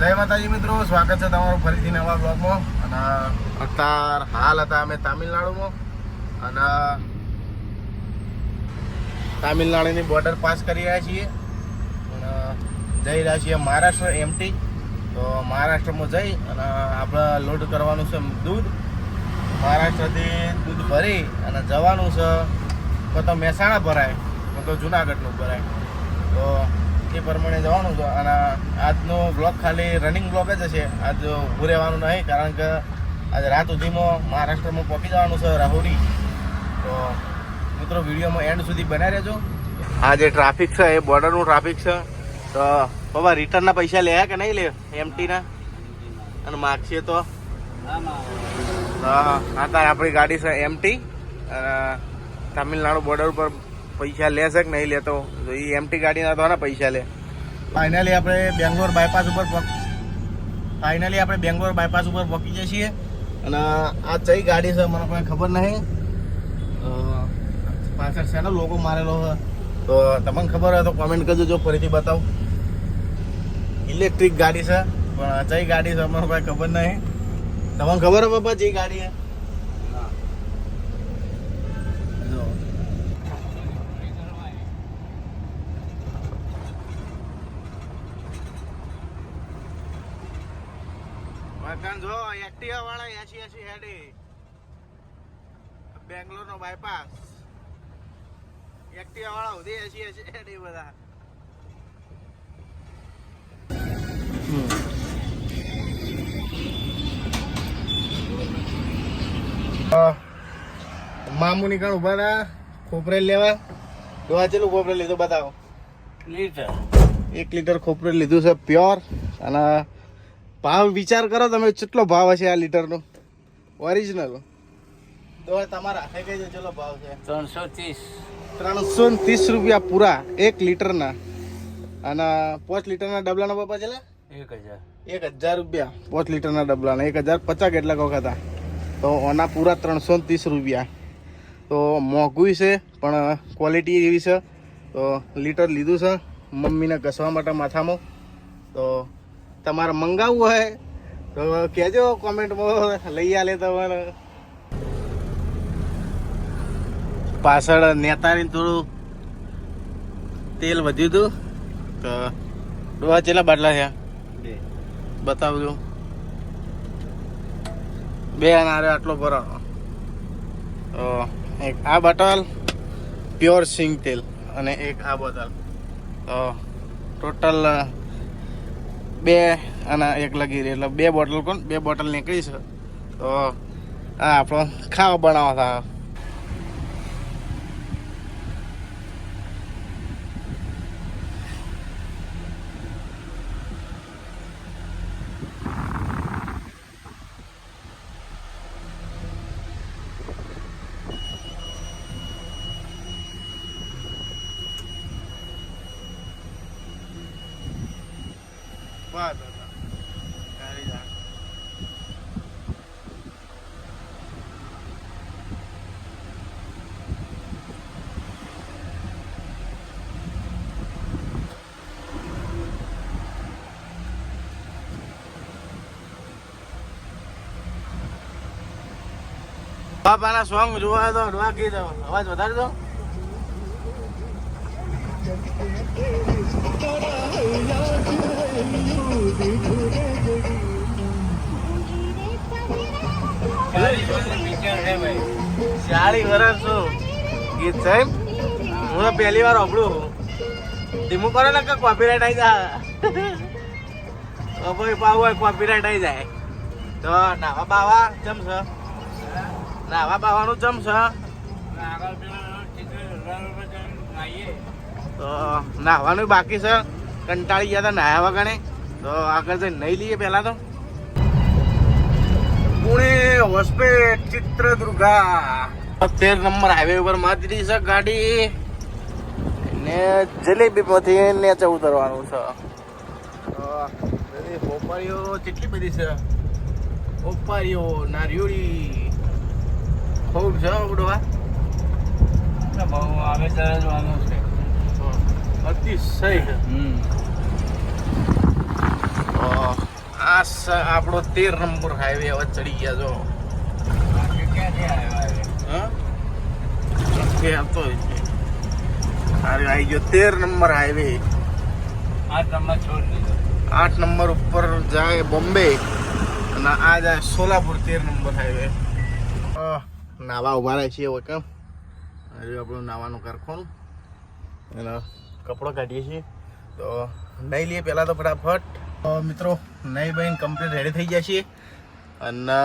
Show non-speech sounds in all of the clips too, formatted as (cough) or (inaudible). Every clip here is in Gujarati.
જય માતાજી મિત્રો, સ્વાગત છે તમારું ફરીથી નવા બ્લોગમાં અને અત્યાર હાલ હતા અમે તામિલનાડુમાં. અને તામિલનાડુની બોર્ડર પાસ કરી રહ્યા છીએ. અને જઈ રહ્યા છીએ મહારાષ્ટ્ર એમટી તો મહારાષ્ટ્રમાં જઈ અને આપણે લોડ કરવાનું છે દૂધ. મહારાષ્ટ્રથી દૂધ ભરી અને જવાનું છે. તો મહેસાણા ભરાય. તો જુનાગઢનું ભરાય. તો એ પ્રમાણે જવાનું છે. અને આજનો બ્લોગ ખાલી રનિંગ બ્લોગ જ હશે. આજ ઊભું રહેવાનું નહીં, કારણ કે આજ રાત સુધીમાં મહારાષ્ટ્રમાં પહોંચી જવાનું છે રાહુરી તો મિત્રો, વિડીયોમાં એન્ડ સુધી બનાવી રહેજો. આ જે ટ્રાફિક છે, એ બોર્ડરનું ટ્રાફિક છે. તો બાબા રિટર્નના પૈસા લે કે નહીં લે? એમટીના અને માગશે તો? હા અત્યારે આપણી ગાડી છે એમટી અને તામિલનાડુ બોર્ડર ઉપર પૈસા લેશે કે નહીં લેતો? તો એ એમટી ગાડીના તો પૈસા લે. ફાઇનલી આપણે બેંગ્લોર બાયપાસ ઉપર ફાઇનલી આપણે બેંગ્લોર બાયપાસ ઉપર પહોંચી જઈએ છીએ. અને આ ચઈ ગાડી છે, મને કોઈ ખબર નહીં. પાછળ શેનો લોકો મારેલો છે. તો તમને ખબર હોય તો કોમેન્ટ કરજો, જો ફરીથી બતાવું. ઇલેક્ટ્રિક ગાડી છે, પણ ચઈ ગાડી છે, મને કોઈ ખબર નહીં. તમને ખબર હોય બાપા જે ગાડી છે જો. વાંકાન જો એક્ટિવા વાળા એસી એસી હેડે. બેંગ્લોર નો બાયપાસ એક્ટિવા વાળા સુધી એસી એસી હેડે બધા. મામુ નીકળ ઊભા રહ્યા. ખોપરેલ લેવા. દોવા ચેલું ખોપરેલ લીધું બતાવો. લીટર એક લીટર ખોપરેલ લીધું છે પ્યોર. અને ભાવ વિચાર કરો તમે કેટલો ભાવ હશે આ લીટરનો? ઓરિજિનલ તો તમારા. હાથે કઈ ચલો ભાવ છે? ત્રણસો ત્રીસ. ત્રણસો ત્રીસ રૂપિયા પૂરા એક લીટરના. અને પાંચ લીટરના ડબલાના બાપા ચેલા એક હજાર. એક હજાર રૂપિયા. પાંચ લીટરના ડબલાના એક હજાર પચાસ કેટલાક વખત તો ઓના પૂરા ત્રણસો ત્રીસ રૂપિયા. તો મોંઘું છે પણ ક્વોલિટી એવી છે. તો લીટર લીધું છે મમ્મીને ઘસવા માટે માથામાં. તો તમારે મંગાવવું હોય તો કહેજો કોમેન્ટમાં લઈ આલે તમારે. પાછળ નેતાની થોડું તેલ વધ્યું હતું. તો ડોહા ચેલા બાટલા બે. બતાવજો. બે અને આરે આટલો ભરાણો તો એક આ બોટલ પ્યોર સિંગ તેલ અને એક આ બોટલ. તો ટોટલ બે અને એક લગી રહી, એટલે બે બોટલ કોણ? બે બોટલ નીકળી છે. તો આ આપણો ખાવા બનાવવા થાય બસ ગાડી જા બાપાના સોંગ જોવા તો અડવા કી દો અવાજ વધારી દો. ચાળી વર્ષ છું ગીત સાહેબ હું પહેલી વાર સાંભળું ધીમું કરો ને કે કોપીરાઇટ આવી જાય? કોપીરાઇટ આવી જાય. તો નાવા બાવા, કેમ છે? નાવા બાવાનું જમ છે તો નાહવાનું બાકી છે. કંટાળી ગયા હતા નાહ્યા વગણે તો આગળ જઈને નહીં લઈએ પહેલાં તો. પુણે હોસ્પેટ ચિત્રદુર્ગા. તેર નંબર હાઈવે ઉપર માજરી છે ગાડી. ને જલેબી માંથી નીચે ઉતરવાનું છે. હોપારીઓ કેટલી બધી છે? હોપારીઓ નારિયોળી. ખૂબ છે ઉડવા બહુ આવે જોવાનું છે. અતિશય. આ આપણો તેર નંબર હાઈવે હવે ચડી ગયા જો. અરે આવી ગયો તેર નંબર હાઈવે આ તમે છોડ દીધો. આઠ નંબર ઉપર જાય બોમ્બે અને આ જાય સોલાપુર તેર નંબર હાઈવે નાવા ઊભા રહે છીએ હોય કેમ હજુ આપણું નાવાનું કારખાનું એનો કપડો કાઢીએ છીએ. તો નહીં લઈએ પહેલાં તો ફટાફટ. મિત્રો, નહીં બહેન કમ્પ્લીટ રેડી થઈ ગયા છીએ. અને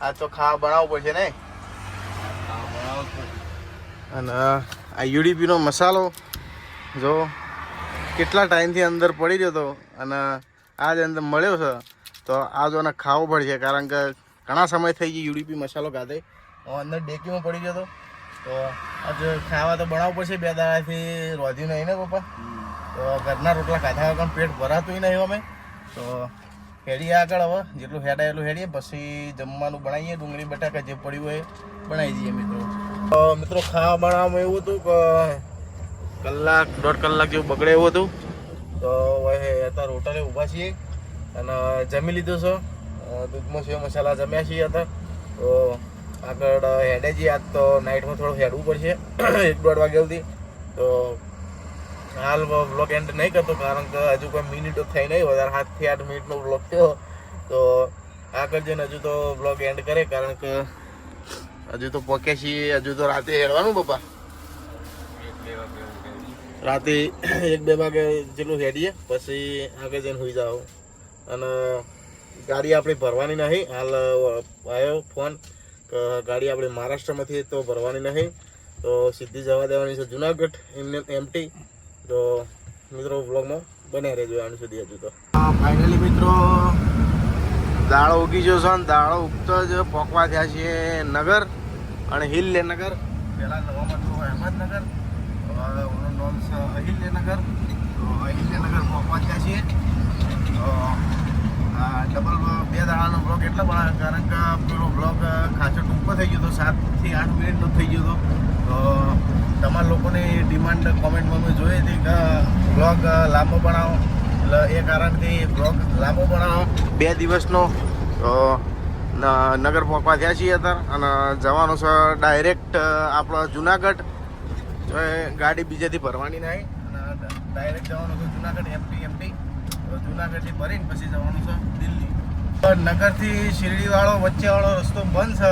આ તો ખાવા બનાવવું પડશે ને. અને આ યુડીપીનો મસાલો, જો કેટલા ટાઈમથી અંદર પડી રહ્યો હતો અને આ જ અંદર મળ્યો છે, તો આ જો આને ખાવો પડશે કારણ કે ઘણા સમય થઈ ગયો યુડીપી મસાલો ખાતે. હું અંદર ડેકીમાં પડી ગયો હતો તો આજે ખાવા તો બનાવવું પડશે બે દાડાથી, રોધ્યું નહીં ને પપ્પા? તો ઘરના રોટલા ખાધા વગર પેટ ભરાતું નહીં અમે. તો હેડીએ આગળ હવે, જેટલું હેડાય એટલું હેડીએ, પછી જમવાનું બનાવીએ, ડુંગળી, બટાકા જે પડ્યું હોય બનાવી દઈએ મિત્રો. મિત્રો ખાવા બનાવવામાં એવું હતું કે કલાક, દોઢ કલાક જેવું બગડે એવું હતું. તો હવે અત્યારે હોટલે ઊભા છીએ અને જમી લીધું છે. દૂધમાં સેવ મસાલા જમ્યા છીએ હતા તો આગળ હેડે જઈએ. આજ તો નાઇટમાં થોડું હેડવું પડશે. (clears throat) એક દોઢ વાગ્યા સુધી. તો હાલ બ્લોગ એન્ડ નહીં કરતો, કારણ કે હજુ કોઈ મિનિટો થઈ નહીં. વધારે સાતથી આઠ મિનિટનો બ્લોગ થયો. તો આગળ જઈને હજુ તો બ્લોગ એન્ડ કરે, કારણ કે હજુ તો પોકે છીએ. હજુ તો રાતે હેડવાનું પપ્પા. રાતે (clears throat) એક બે વાગે જેટલું હેડીએ, પછી આગળ જઈને હોઈ જાઓ. અને ગાડી આપણી ભરવાની નહીં. હાલ આવ્યો ફોન. ગાડી આપણી મહારાષ્ટ્રમાંથી તો ભરવાની નહીં, તો સીધી જવા દેવાની છે જુનાગઢ એમને એમટી. તો મિત્રો બ્લોગમાં બને રહેજો આની સુધી હજુ તો. ફાઇનલી મિત્રો દાળો ઉગી ગયો છે અને દાળો ઉગતો જ પોકવા થયા છીએ નગર અને હિલ નગર. પહેલાં નવામાં હતું અહેમદનગર ઓનું નામ છે અહિલ્યનગર તો અહિલ્યનગર પહોંચવા થયા છીએ. તો ડબલ બે દાડાનો બ્લોક એટલે બનાવ્યો કારણ કે પેલો બ્લોક ખાસો ટૂંકો થઈ ગયો હતો સાતથી આઠ મિનિટનો થઈ ગયો હતો. તો તમારા લોકોની ડિમાન્ડ કોમેન્ટમાં મેં જોઈ હતી કે બ્લોગ લાંબો બનાવો. એટલે એ કારણથી બ્લોગ લાંબો બનાવો. બે દિવસનો નગર પહોંચવા થયા છીએ અત્યારે. અને જવાનું છે ડાયરેક્ટ આપણો જુનાગઢ. ગાડી બીજેથી ભરવાની નહીં. અને ડાયરેક્ટ જવાનું છે જુનાગઢ એમટી એમટી જુનાગઢથી ભરીને પછી જવાનું છે દિલ્હી. નગરથી શિરડીવાળો વચ્ચેવાળો રસ્તો બંધ છે.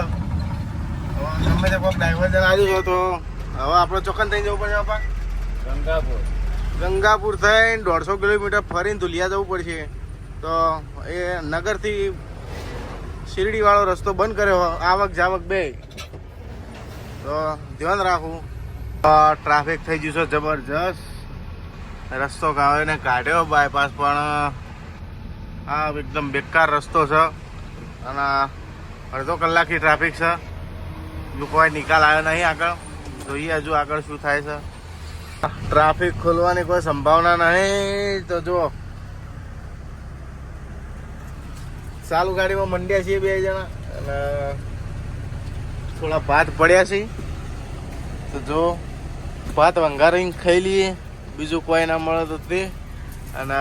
હવે ગમે તે કોઈ ડાયવર્જન આવ્યું છે તો હવે આપણે ચોકન થઈ જવું પડશે બાપા. ગંગાપુર. ગંગાપુર થઈને દોઢસો કિલોમીટર ફરીને ધુલિયા જવું પડશે. તો એ નગરથી શિરડીવાળો રસ્તો બંધ કર્યો આવક જાવક બે. તો ધ્યાન રાખવું. ટ્રાફિક થઈ ગયું છે જબરજસ્ત. રસ્તો કાઢીને કાઢ્યો બાયપાસ પણ, આ એકદમ બેકાર રસ્તો છે અને અડધો કલાકથી ટ્રાફિક છે. કોઈ નિકાલ આવ્યો નહીં આગળ. જોઈએ હજુ આગળ શું થાય છે. ટ્રાફિક ખોલવાની કોઈ સંભાવના નહીં. તો જુઓ. ચાલુ ગાડીમાં મંડ્યા છીએ બે જણા. અને થોડા ભાત પડ્યા છે તો જો ભાત વંગારીને ખાઈ લઈએ. બીજું કોઈ ના મળે તો તે. અને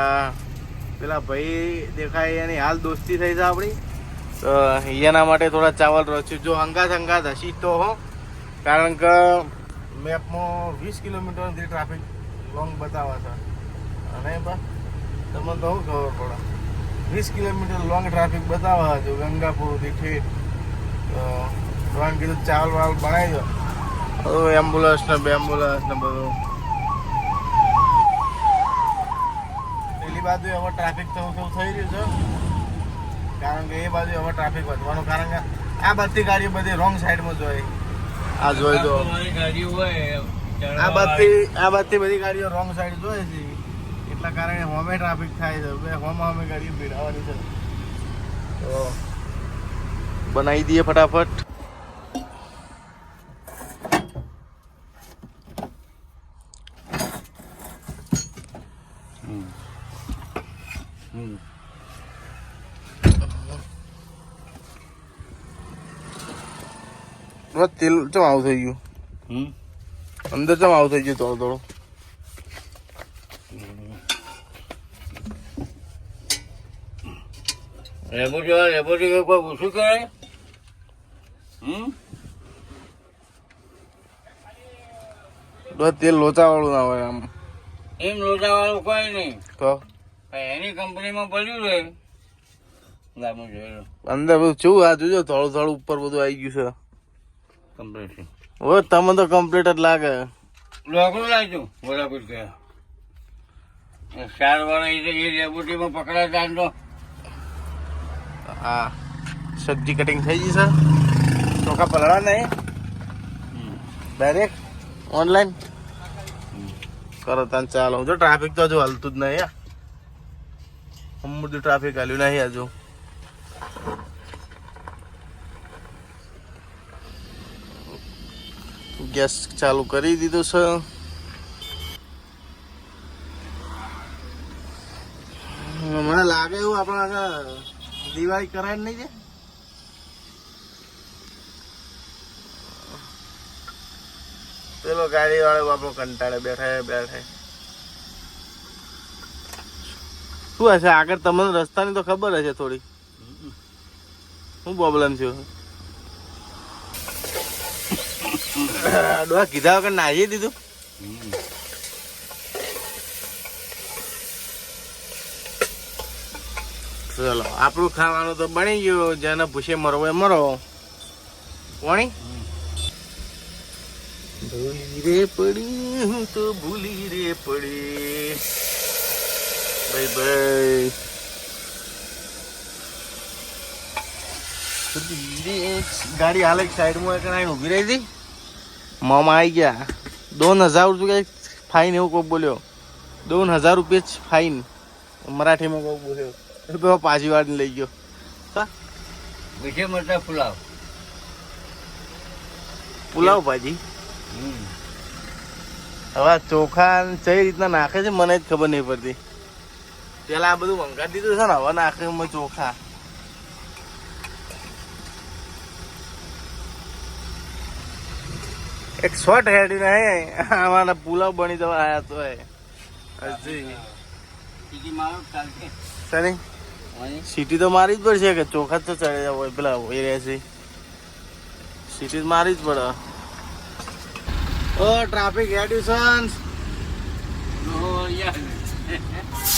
પેલા ભાઈ દેખાય, એની હાલ દોસ્તી થઈ છે આપણી. તો એના માટે થોડા ચાવલ રચ્યું. જો હંગાત હંગાત હસી તો હો. કારણ કે મેપમાં વીસ કિલોમીટરથી ટ્રાફિક લોંગ બતાવે છે. અને તમને તો શું ખબર પડે? વીસ કિલોમીટર લોંગ ટ્રાફિક બતાવે જો ગંગાપુરથી ઠેઠ ભગવાન કીધું ચાવલ વાવલ બનાવી દો. બધું એમ્બ્યુલન્સ ને બે એમ્બ્યુલન્સ ને બધું પેલી બાજુ હવે ટ્રાફિક તો તો થઈ રહ્યું છે. કારણ કે એ બાજુ હવે ટ્રાફિક વધવાનું કારણ કે આ બધી ગાડીઓ બધી રોંગ સાઈડમાં જોઈ આ જોઈ દો આ બધી આ બધી બધી ગાડીઓ રોંગ સાઈડ જોઈ છે. એટલા કારણે હોમે ટ્રાફિક થાય છે. બે હોમ હોમે ગાડીઓ ભીડાવાની છે. તો બનાવી દઈએ ફટાફટ. તેલ ચમ આવું થઈ ગયું? અંદર ચમ આવું થઈ ગયું થોડું થોડું? રેબોટી વાળા રેબોટી કોઈ ઓછું કરે? હમ? તેલ લોચાવાળું ના હોય આમ. એમ લોચાવાળું કોઈ નહીં. તો? એની કંપનીમાં પડ્યું રહે અંદર બધું ચેવું આ જોજો થોડું થોડું ઉપર બધું આવી ગયું છે. કમ્પ્લીટ ઓ તમે તો કમ્પ્લીટ જ લાગે. લોકડું લાગ્યું વડાપીટ ગયા ચાર વાળા એ એ પકડાતા તો. હા સબ્જી કટિંગ થઈ ગઈ છે. ચોખા પલળા નહીં ડાયરેક્ટ ઓનલાઈન કરો તાન ચાલો. જો ટ્રાફિક તો હજુ હાલતું જ નહીં યાર બધું ટ્રાફિક હાલ્યું નહીં આજુ. ગેસ ચાલુ કરી દીધું છે. મને લાગે એવું આપણે આગળ દિવાળી કરાય નહીં છે. પેલો ગાડી વાળો આપણો કંટાળે બેઠા બેઠે શું હશે? આગળ તમને રસ્તાની તો ખબર હશે થોડી. શું પ્રોબ્લેમ છે. ડોહા કીધા વગર નાહી દીધું. ચલો, આપણું ખાવાનું તો બની ગયું. જેને ભૂસે મરવો એ મરો કોણી? ભૂલી રે પડી, હું તો ભૂલી રે પડી. baby. ગાડી હાલે સાઈડમાં એક આઈને ઊભી રહી હતી? મામા આવી ગયા. દોન હજાર રૂપિયા ફાઇન એવું કોઈ બોલ્યો. દોન હજાર રૂપિયા જ ફાઇન મરાઠીમાં કોઈ બોલ્યો. એ પેલો પાછી લઈ ગયો. મીઠે મરચા પુલાવ. પુલાવ ભાજી? હવે ચોખા કઈ રીતના નાખે છે મને જ ખબર નહીં પડતી. પેલા આ બધું વંગાડી દીધું છે ને હવે નાખે ચોખા. એક શોર્ટ હેડી ને અમારા પુલાવ બની જવા આયા તો હજી. સની સીટી તો મારી જ પડશે કે ચોખા જ તો ચડે હોય પેલા હોય રહેશે સીટી તો મારી જ પડે. ઓ ટ્રાફિક યાર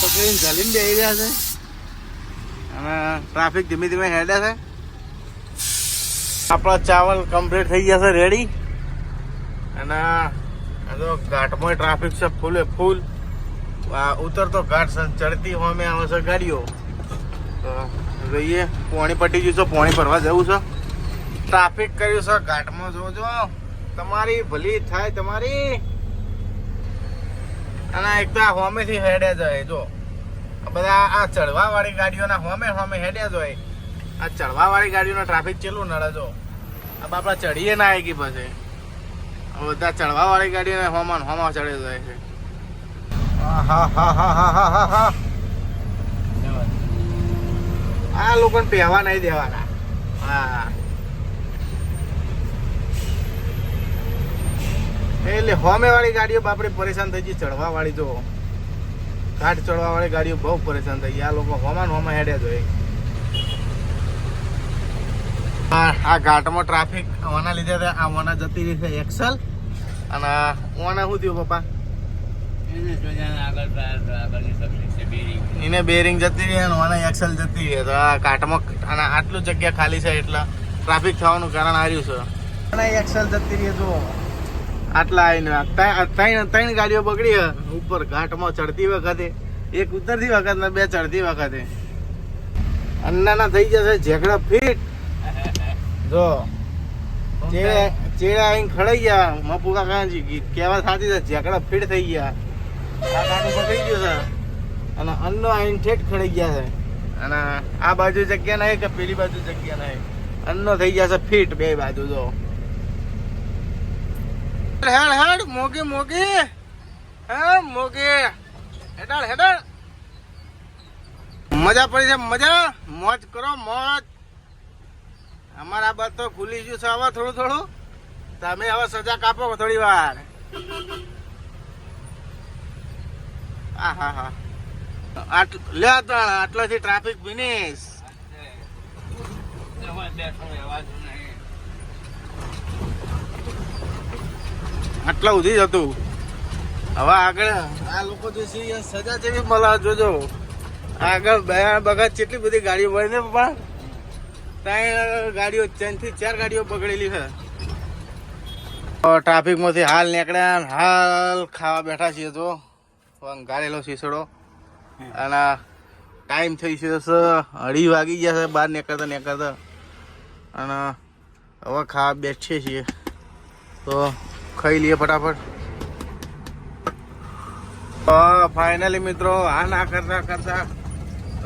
પકડીને ઝલીને બેસી રહ્યા છે. અને ટ્રાફિક ધીમે ધીમે હેડે છે. આપણા ચાવલ કમ્પ્લીટ થઈ ગયા છે રેડી અને તો ઘાટમાં ટ્રાફિક છે ફૂલે ફૂલ. ઉતરતો ઘાટ છે, ચડતી હોમે આવે છે ગાડીઓ. તો જોઈએ, પોણી પટી ગયું છે, પોણી ભરવા જવું છે. ટ્રાફિક કર્યું છે ઘાટમાં જોજો તમારી ભલી થાય, તમારી. અને એક તો હોમેથી હેડ્યા જાય, જો. બધા આ ચડવા વાળી ગાડીઓના હોમે હોમે હેડ્યા જાય આ ચડવા વાળી ગાડીઓનો ટ્રાફિક ચેલું નડે જો. આ બાપડા ચડીએ ના આવી ગઈ પછી. બધા ચડવા વાળી ગાડીઓને હોમાં હોમાં ચડે જાય છે. આ લોકોને પહેવા નહીં દેવાના. હા. એટલે હોમે વાળી ગાડીઓ બાપડે પરેશાન થઈ ગઈ ચડવા વાળી જો ઘાટ ચડવા વાળી ગાડીઓ બહુ પરેશાન થઈ ગઈ. આ લોકો હોમાન હોમા હેડે હેડ્યા જોઈએ આ આ ઘાટમાં ટ્રાફિક ઓના લીધે આ ઓના જતી રહી છે એક્સલ. અને ઓના શું થયું પપ્પા? એને બેરિંગ એને બેરિંગ જતી રહી અને ઓના એક્સલ જતી રહી. તો આ ઘાટમાં અને આટલું જગ્યા ખાલી છે એટલે ટ્રાફિક થવાનું કારણ આવ્યું છે. એક્સલ જતી રહી જો આટલા આવીને ત્રણ ત્રણ ગાડીઓ બગડી ઉપર ઘાટમાં ચડતી વખતે, એક ઉતરતી વખતે બે ચડતી વખતે. અન્નાના થઈ જશે ઝેકડા ફીટ. જો, ચેડા ચેડે આવીને ખડાઈ ગયા, મપુ કાકાજી કહેવા સાચી છે, ઝેકડા ફીટ થઈ ગયા. આ કાકું પકડી ગયું છે. અને અન્નો આવીને ઠેઠ ખડાઈ ગયા છે. અને આ બાજુ જગ્યા નહીં કે પેલી બાજુ જગ્યા નહીં? અન્નો થઈ ગયા છે ફીટ બે બાજુ, જો. હેડ હેડ મોગી મોગી હે મોગી હેડાળ હેડાળ. મજા પડી છે, મજા. મોજ કરો, મોજ. અમારા બસ તો ખુલી ગયું છે હવે થોડું થોડું. તમે હવે સજા કાપો થોડી વાર. હા હા. આટ, લે આટલાથી ટ્રાફિક ફિનિશ બેઠો રહેવાતું નહીં. આટલા સુધી જ હતું. હવે આગળ આ લોકો જે છે સજા જેવી મળે જોજો. આગળ બે બગા કેટલી બધી ગાડીઓ હોય ને પપ્પા? ત્યાં ગાડીઓ ત્રણથી ચાર ગાડીઓ બગડેલી છે. ટ્રાફિકમાંથી હાલ નીકળ્યા હાલ ખાવા બેઠા છીએ તો. ગાળેલો શીસડો અને ટાઈમ થઈ છે અઢી વાગી ગયા છે, બહાર નીકળતા નીકળતા. અને હવે ખાવા બેસીએ છીએ. તો ખાઈ લઈએ ફટાફટ. ફાઇનલી મિત્રો, આ ના કરતા કરતા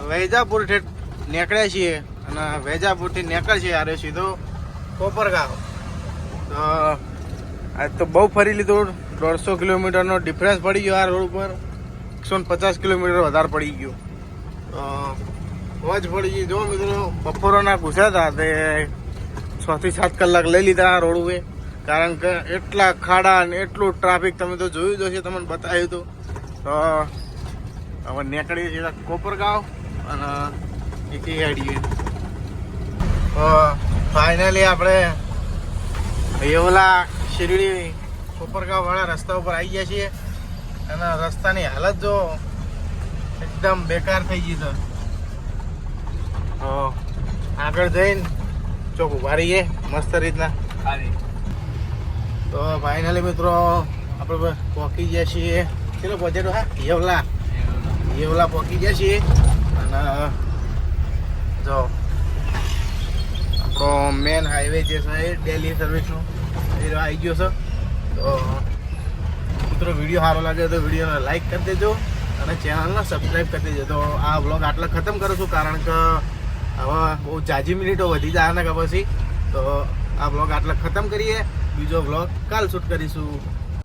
વેજાપુર ઠેઠ નીકળ્યા છીએ અને વેજાપુરથી નીકળશે યારે સીધો કોપરગાંવ. તો આજ તો બહુ ફરી લીધું, દોઢસો કિલોમીટરનો ડિફરન્સ પડી ગયો આ રોડ ઉપર. એકસો પચાસ કિલોમીટર વધારે પડી ગયો. મોજ પડી ગઈ. જો મિત્રો, બપોરોના ઘૂસ્યા હતા તે છ થી સાત કલાક લઈ લીધા આ રોડ ઉપર. કારણ કે એટલા ખાડા અને એટલું ટ્રાફિક તમે તો જોયું જ હશે, તમને બતાવ્યું હતું તો, હવે નીકળીએ છીએ કોપરગાંવ અને એથી હેડીએ. તો ફાઇનલી આપણે યવલા શિરડી કોપરગાંવ વાળા રસ્તા ઉપર આવી ગયા છીએ. અને રસ્તાની હાલત જો એકદમ બેકાર થઈ ગઈ તો, આગળ જઈને ચોક ઊભા રહીએ, મસ્ત રીતના. ખાલી. તો ફાઇનલી મિત્રો, આપણે પહોંચી ગયા છીએ. ચલો બજેટ હા યેવલા યેવલા પહોંચી ગયા છીએ. અને, જો, આપણો મેન હાઈવે જે છે ડેલી સર્વિસનો એ આવી ગયો છે. તો, મિત્રો વીડિયો સારો લાગે તો વિડીયોને લાઈક કરી દેજો અને ચેનલને સબસ્ક્રાઈબ કરી દેજો. તો આ વ્લોગ આટલા ખતમ કરું છું કારણ કે હવે બહુ જાજી મિનિટો વધી જાય ને ખબર પછી. તો આ વ્લોગ આટલા ખતમ કરીએ. બીજો બ્લોગ કાલ શૂટ કરીશું.